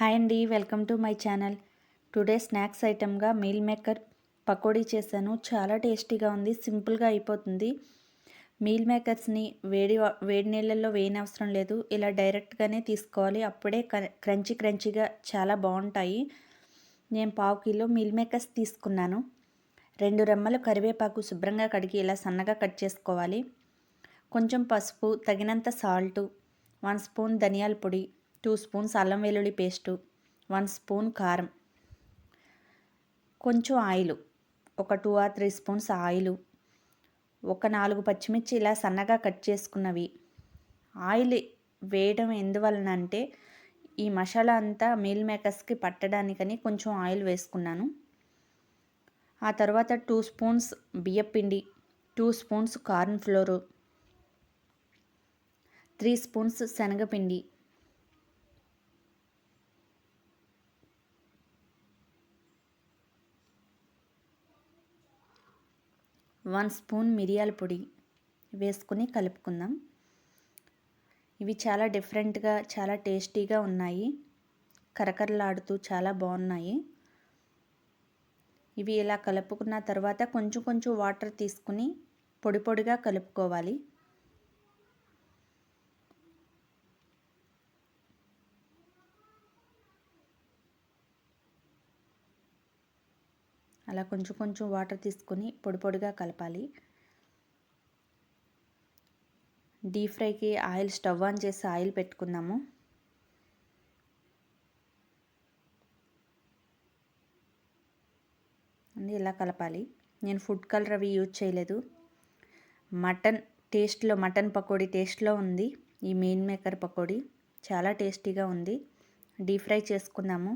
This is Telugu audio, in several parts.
హాయ్ అండి welcome to my channel. Today snacks ఐటెంగా meal maker pakodi చేశాను. చాలా టేస్టీగా ఉంది సింపుల్గా అయిపోతుంది. మీల్ మేకర్స్ని వేడి వేడి నీళ్ళల్లో వేయనవసరం లేదు. ఇలా డైరెక్ట్గానే తీసుకోవాలి. అప్పుడే క్ర- క్రంచీ క్రంచీగా చాలా బాగుంటాయి. నేను పావు కిలో మీల్ మేకర్స్ తీసుకున్నాను. రెండు రెమ్మలు కరివేపాకు శుభ్రంగా కడిగి ఇలా సన్నగా కట్ చేసుకోవాలి. కొంచెం పసుపు తగినంత సాల్టు వన్ స్పూన్ ధనియాల పొడి టూ స్పూన్స్ అల్లం వెల్లుల్లి పేస్టు వన్ స్పూన్ కారం కొంచెం ఆయిల్ ఒక two or three spoons oil ఒక నాలుగు పచ్చిమిర్చి ఇలా సన్నగా కట్ చేసుకున్నవి. ఆయిల్ వేయడం ఎందువలన అంటే ఈ మసాలా అంతా మీల్ మేకర్స్కి పట్టడానికని కొంచెం ఆయిల్ వేసుకున్నాను. ఆ తర్వాత టూ స్పూన్స్ బియ్యపిండి two spoons corn flour three spoons శనగపిండి వన్ స్పూన్ మిరియాల పొడి వేసుకుని కలుపుకుందాం. ఇవి చాలా డిఫరెంట్గా చాలా టేస్టీగా ఉన్నాయి. కరకరలాడుతూ చాలా బాగున్నాయి. ఇవి ఇలా కలుపుకున్న తర్వాత కొంచెం కొంచెం వాటర్ తీసుకుని పొడి పొడిగా కలుపుకోవాలి. అలా కొంచెం కొంచెం వాటర్ తీసుకొని పొడి పొడిగా కలపాలి. డీప్ ఫ్రైకి ఆయిల్ స్టవ్ ఆన్ చేసి ఆయిల్ పెట్టుకుందాము. అండి ఇలా కలపాలి? నేను ఫుడ్ కలర్ అవి యూజ్ చేయలేదు. మటన్ టేస్ట్లో మటన్ పకోడీ టేస్ట్లో ఉంది. ఈ మెయిన్ మేకర్ పకోడీ చాలా టేస్టీగా ఉంది. డీప్ ఫ్రై చేసుకుందాము.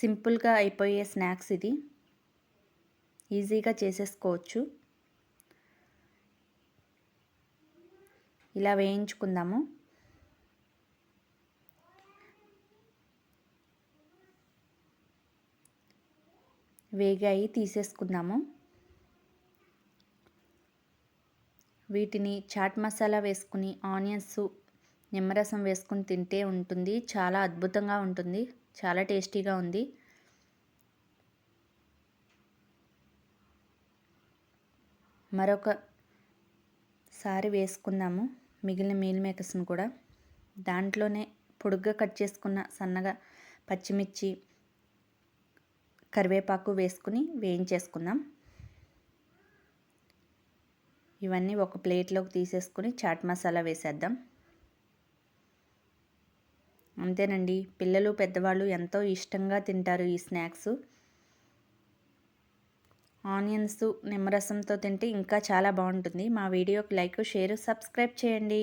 సింపుల్గా అయిపోయే స్నాక్స్ ఇది. ఈజీగా చేసేసుకోవచ్చు. ఇలా వేయించుకుందాము. వేగాయి తీసేసుకుందాము. వీటిని చాట్ మసాలా వేసుకుని ఆనియన్స్ నిమ్మరసం వేసుకుని తింటే ఉంటుంది. చాలా అద్భుతంగా ఉంటుంది. చాలా టేస్టీగా ఉంది. మరొక సారి వేసుకుందాము. మిగిలిన మీల్ మేకర్స్ని కూడా. దాంట్లోనే పొడుగ్గా కట్ చేసుకున్న సన్నగా పచ్చిమిర్చి కరివేపాకు వేసుకుని వేయించేసుకుందాం. ఇవన్నీ ఒక ప్లేట్లోకి తీసేసుకుని చాట్ మసాలా వేసేద్దాం. అంతేనండి. పిల్లలు పెద్దవాళ్ళు ఎంతో ఇష్టంగా తింటారు ఈ స్నాక్స్. ఆనియన్స్ నిమ్మరసంతో తింటే ఇంకా చాలా బాగుంటుంది. మా వీడియోకి లైక్ షేర్ సబ్స్క్రైబ్ చేయండి.